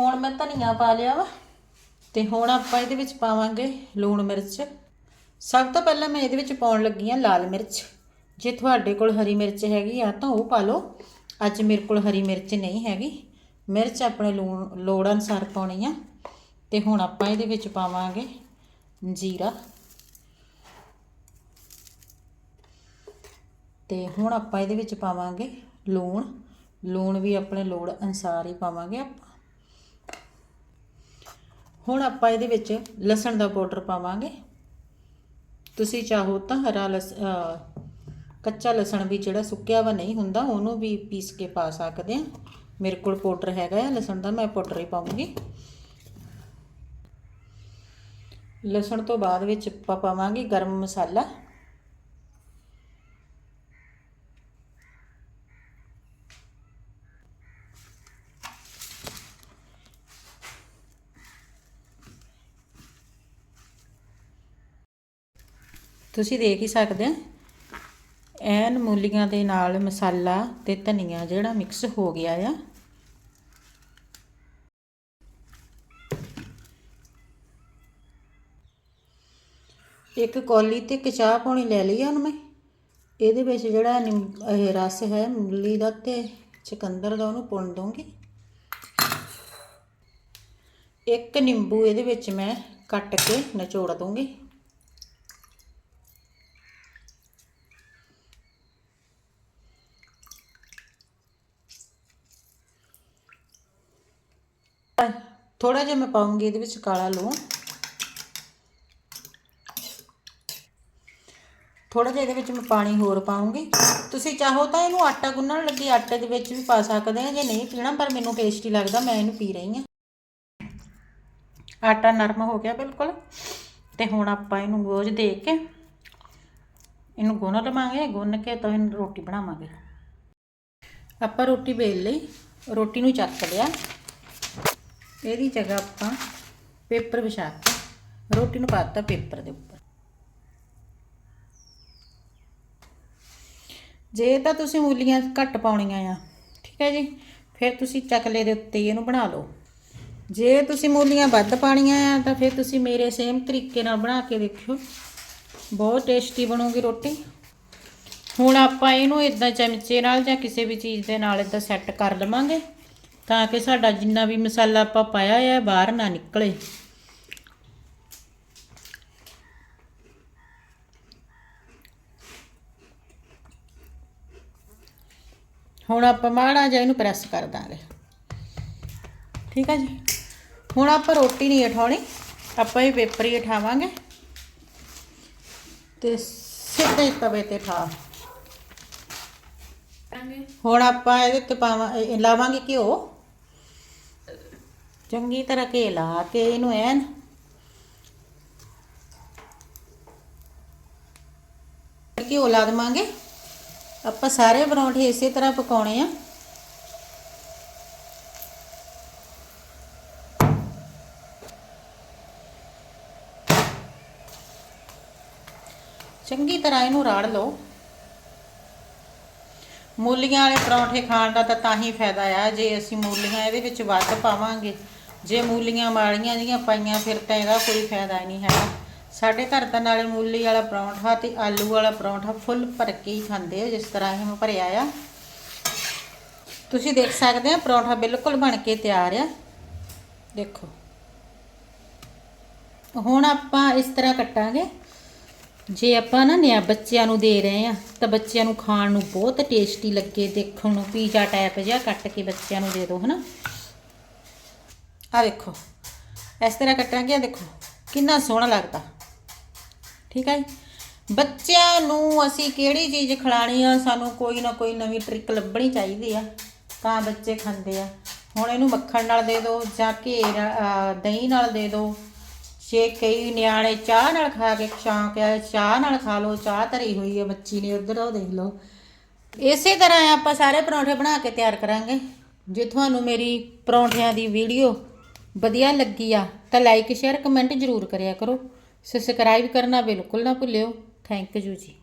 ਹੁਣ ਮੈਂ ਧਨੀਆ ਪਾ ਲਿਆ ਵਾ ਤੇ ਹੁਣ ਆਪਾਂ ਇਹਦੇ ਵਿੱਚ ਪਾਵਾਂਗੇ ਲੂਣ ਮਿਰਚ। ਸਭ ਤੋਂ ਪਹਿਲਾਂ ਮੈਂ ਇਹਦੇ ਵਿੱਚ ਪਾਉਣ ਲੱਗੀ ਆ ਲਾਲ ਮਿਰਚ। ਜੇ ਤੁਹਾਡੇ ਕੋਲ ਹਰੀ ਮਿਰਚ ਹੈਗੀ ਆ ਤਾਂ ਉਹ ਪਾ ਲਓ। ਅੱਜ ਮੇਰੇ ਕੋਲ ਹਰੀ ਮਿਰਚ ਨਹੀਂ ਹੈਗੀ। ਮਿਰਚ ਆਪਣੇ ਲੂਣ ਲੋੜ ਅਨੁਸਾਰ ਪਾਉਣੀ ਆ। ਤੇ ਹੁਣ ਆਪਾਂ ਇਹਦੇ ਵਿੱਚ ਪਾਵਾਂਗੇ ਜੀਰਾ। ਤੇ ਹੁਣ ਆਪਾਂ ਇਹਦੇ ਵਿੱਚ ਪਾਵਾਂਗੇ ਲੂਣ। ਲੂਣ ਵੀ ਆਪਣੇ ਲੋੜ ਅਨੁਸਾਰ ਹੀ ਪਾਵਾਂਗੇ ਆਪਾਂ। ਹੁਣ ਆਪਾਂ ਇਹਦੇ ਵਿੱਚ ਲਸਣ ਦਾ ਪਾਊਡਰ ਪਾਵਾਂਗੇ। ਤੁਸੀਂ ਚਾਹੋ ਤਾਂ ਹਰਾ ਲਸ ਕੱਚਾ ਲਸਣ ਵੀ ਜਿਹੜਾ ਸੁੱਕਿਆ ਵਾ ਨਹੀਂ ਹੁੰਦਾ, ਉਹਨੂੰ ਵੀ ਪੀਸ ਕੇ ਪਾ ਸਕਦੇ ਆ ਮੇਰੇ ਕੋਲ ਪਾਊਡਰ ਹੈਗਾ ਆ, ਲਸਣ ਦਾ ਮੈਂ ਪਾਊਡਰ ਹੀ ਪਾਵਾਂਗੀ ਲਸਣ ਤੋਂ ਬਾਅਦ ਵਿੱਚ ਆਪਾਂ ਪਾਵਾਂਗੇ ਗਰਮ ਮਸਾਲਾ। ਤੁਸੀਂ ਦੇਖ ਹੀ ਸਕਦੇ ਆ ਐਨ ਮੂਲੀਆਂ ਦੇ ਨਾਲ ਮਸਾਲਾ ਤੇ ਧਨੀਆ ਜਿਹੜਾ ਮਿਕਸ ਹੋ ਗਿਆ ਆ। ਇੱਕ ਕੌਲੀ ਤੇ ਕਚਾਹ ਚਾਹ ਪਾਣੀ ਲੈ ਲਈ ਆ ਹੁਣ ਮੈਂ। ਇਹਦੇ ਵਿੱਚ ਜਿਹੜਾ ਨਿੰਬ- ਇਹ ਰਸ ਹੈ, ਮੂਲੀ ਦਾ ਤੇ ਚਕੰਦਰ ਦਾ ਉਹਨੂੰ ਪੁਣ ਦੂੰਗੀ ਇੱਕ ਨਿੰਬੂ ਇਹਦੇ ਵਿੱਚ ਮੈਂ ਕੱਟ ਕੇ ਨਿਚੋੜ ਦੂੰਗੀ ਥੋੜਾ ਜਿਹਾ ਮੈਂ ਪਾਉਂਗੀ, ਇਹਦੇ ਵਿੱਚ ਕਾਲਾ ਲੂਣ। ਥੋੜਾ ਜਿਹਾ ਇਹਦੇ ਵਿੱਚ ਮੈਂ ਪਾਣੀ ਹੋਰ ਪਾਉਂਗੀ। ਤੁਸੀਂ ਚਾਹੋ ਤਾਂ ਇਹਨੂੰ ਆਟਾ ਗੁੰਨਣ ਲੱਗੀ, ਆਟੇ ਦੇ ਵਿੱਚ ਵੀ ਪਾ ਸਕਦੇ ਆ, ਜੇ ਨਹੀਂ ਪੀਣਾ, ਪਰ ਮੈਨੂੰ ਟੇਸਟੀ ਲੱਗਦਾ, ਮੈਂ ਇਹਨੂੰ ਪੀ ਰਹੀ ਹਾਂ। ਆਟਾ ਨਰਮ ਹੋ ਗਿਆ ਬਿਲਕੁਲ, ਤੇ ਹੁਣ ਆਪਾਂ ਇਹਨੂੰ ਗੋਝ ਦੇ ਕੇ ਇਹਨੂੰ ਗੁੰਨ ਲਵਾਂਗੇ। ਗੁੰਨ ਕੇ ਤਾਂ ਇਹਨੂੰ ਰੋਟੀ ਬਣਾਵਾਂਗੇ। ਆਪਾਂ ਰੋਟੀ ਵੇਲ ਲਈ, ਰੋਟੀ ਨੂੰ ਚੱਕ ਲਿਆ। ਇਹਦੀ ਜਗ੍ਹਾ ਆਪਾਂ ਪੇਪਰ ਵਿਛਾ ਕੇ ਰੋਟੀ ਨੂੰ ਪਾਤਾ ਪੇਪਰ ਦੇ ਉੱਪਰ। ਜੇ ਤਾਂ ਤੁਸੀਂ ਮੂਲੀਆਂ ਘੱਟ ਪਾਉਣੀਆਂ ਆ, ਠੀਕ ਹੈ ਜੀ? ਫਿਰ ਤੁਸੀਂ ਚਕਲੇ ਦੇ ਉੱਤੇ ਹੀ ਇਹਨੂੰ ਬਣਾ ਲਓ। ਜੇ ਤੁਸੀਂ ਮੂਲੀਆਂ ਵੱਧ ਪਾਣੀਆਂ ਆ, ਤਾਂ ਫਿਰ ਤੁਸੀਂ ਮੇਰੇ ਸੇਮ ਤਰੀਕੇ ਨਾਲ ਬਣਾ ਕੇ ਦੇਖਿਓ। ਬਹੁਤ ਟੇਸਟੀ ਬਣੂਗੀ ਰੋਟੀ। ਹੁਣ ਆਪਾਂ ਇਹਨੂੰ ਇਦਾਂ ਚਮਚੇ ਨਾਲ ਜਾਂ ਕਿਸੇ ਵੀ ਚੀਜ਼ ਦੇ ਨਾਲ ਇਦਾਂ ਸੈੱਟ ਕਰ ਲਵਾਂਗੇ। ਤਾਂ ਕਿ ਸਾਡਾ ਜਿੰਨਾ ਵੀ ਮਸਾਲਾ ਆਪਾਂ ਪਾਇਆ ਹੈ ਬਾਹਰ ਨਾ ਨਿਕਲੇ। ਹੁਣ ਆਪਾਂ ਮਾੜਾ ਜਿਹਾ ਇਹਨੂੰ ਪ੍ਰੈਸ ਕਰ ਦਾਂਗੇ। ਠੀਕ ਹੈ ਜੀ? ਹੁਣ ਆਪਾਂ ਰੋਟੀ ਨਹੀਂ ਉਠਾਉਣੀ ਆਪਾਂ ਇਹ ਪੇਪਰ ਹੀ ਉਠਾਵਾਂਗੇ। ਤੇ ਸਿੱਧੇ ਤਵੇ ਤੇ ਠਾ ਹੁਣ ਆਪਾਂ ਇਹਦੇ ਤੇ ਪਾਵਾਂ ਲਾਵਾਂਗੇ ਘਿਓ। ਚੰਗੀ ਤਰ੍ਹਾਂ ਘੇ ਲਾ ਕੇ ਇਹਨੂੰ ਐਨ। ਘਿਓ ਲਾ ਦੇਵਾਂਗੇ। ਆਪਾਂ ਸਾਰੇ ਪਰੌਂਠੇ ਇਸੇ ਤਰ੍ਹਾਂ ਪਕਾਉਣੇ ਆ। ਚੰਗੀ ਤਰ੍ਹਾਂ ਇਹਨੂੰ ਰਾੜ ਲਓ। ਮੂਲੀਆਂ ਵਾਲੇ ਪਰੌਂਠੇ ਖਾਣ ਦਾ ਤਾਂ ਤਾਂ ਹੀ ਫਾਇਦਾ ਆ, ਜੇ ਅਸੀਂ ਮੂਲੀਆਂ ਇਹਦੇ ਵਿੱਚ ਵੱਧ ਪਾਵਾਂਗੇ। ਜੇ ਮੂਲੀਆਂ ਮਾੜੀਆਂ ਜੀਆਂ ਪਾਈਆਂ ਫਿਰ ਤਾਂ ਇਹਦਾ ਕੋਈ ਫਾਇਦਾ ਹੀ ਨਹੀਂ ਹੈਗਾ। ਸਾਡੇ ਘਰ ਤਾਂ ਨਾਲੇ ਮੂਲੀ ਵਾਲਾ ਪਰੌਂਠਾ ਤੇ ਆਲੂ ਵਾਲਾ ਪਰੌਂਠਾ ਫੁੱਲ ਭਰ ਕੇ ਹੀ ਖਾਂਦੇ ਆ, ਜਿਸ ਤਰ੍ਹਾਂ ਇਹ ਮੈਂ ਭਰਿਆ ਆ। ਤੁਸੀਂ ਦੇਖ ਸਕਦੇ ਆ, ਪਰੌਂਠਾ ਬਿਲਕੁਲ ਬਣ ਕੇ ਤਿਆਰ ਆ। ਦੇਖੋ। ਹੁਣ ਆਪਾਂ ਇਸ ਤਰ੍ਹਾਂ ਕੱਟਾਂਗੇ। ਜੇ ਆਪਾਂ ਨਾ ਨਿਆ ਬੱਚਿਆਂ ਨੂੰ ਦੇ ਰਹੇ ਆ, ਤਾਂ ਬੱਚਿਆਂ ਨੂੰ ਖਾਣ ਨੂੰ ਬਹੁਤ ਟੇਸਟੀ ਲੱਗੇ ਦੇਖਣ ਨੂੰ ਪੀਜ਼ਾ ਟਾਈਪ ਜਿਹਾ ਕੱਟ ਕੇ ਬੱਚਿਆਂ ਨੂੰ ਦੇ ਦਿਓ, ਹਨਾ? ਆ ਵੇਖੋ। ਇਸ ਤਰ੍ਹਾਂ ਕੱਟਾਂਗੇ, ਆ ਦੇਖੋ, ਕਿੰਨਾ ਸੋਹਣਾ ਲੱਗਦਾ। ਠੀਕ ਹੈ ਬੱਚਿਆਂ ਨੂੰ ਅਸੀਂ ਕਿਹੜੀ ਚੀਜ਼ ਖਿਲਾਣੀ ਆ? ਸਾਨੂੰ ਕੋਈ ਨਾ ਕੋਈ ਨਵੀਂ ਟ੍ਰਿਕ ਲੱਭਣੀ ਚਾਹੀਦੀ ਆ। ਤਾਂ ਬੱਚੇ ਖਾਂਦੇ ਆ। ਹੁਣ ਇਹਨੂੰ ਮੱਖਣ ਨਾਲ ਦੇ ਦਿਓ ਜਾਂ ਘੇ ਦਹੀਂ ਨਾਲ ਦੇ ਦਿਓ। ਜੇ ਕਈ ਨਿਆਣੇ ਚਾਹ ਨਾਲ ਖਾ ਕੇ ਸ਼ੌਂਕ ਆ, ਚਾਹ ਨਾਲ ਖਾ ਲਓ, ਚਾਹ ਧਰੀ ਹੋਈ ਹੈ ਬੱਚੀ ਨੇ ਉਧਰ ਉਹ ਦੇਖ ਲਓ। ਇਸੇ ਤਰ੍ਹਾਂ ਆਪਾਂ ਸਾਰੇ ਪਰੌਂਠੇ ਬਣਾ ਕੇ ਤਿਆਰ ਕਰਾਂਗੇ। ਜੇ ਤੁਹਾਨੂੰ ਮੇਰੀ ਪਰੌਂਠਿਆਂ ਦੀ ਵੀਡੀਓ ਵਧੀਆ ਲੱਗੀ ਆ, ਤਾਂ ਲਾਈਕ ਸ਼ੇਅਰ ਕਮੈਂਟ ਜ਼ਰੂਰ ਕਰਿਆ ਕਰੋ। ਸਬਸਕ੍ਰਾਈਬ ਕਰਨਾ ਬਿਲਕੁਲ ਨਾ ਭੁੱਲਿਓ। ਥੈਂਕ ਯੂ ਜੀ।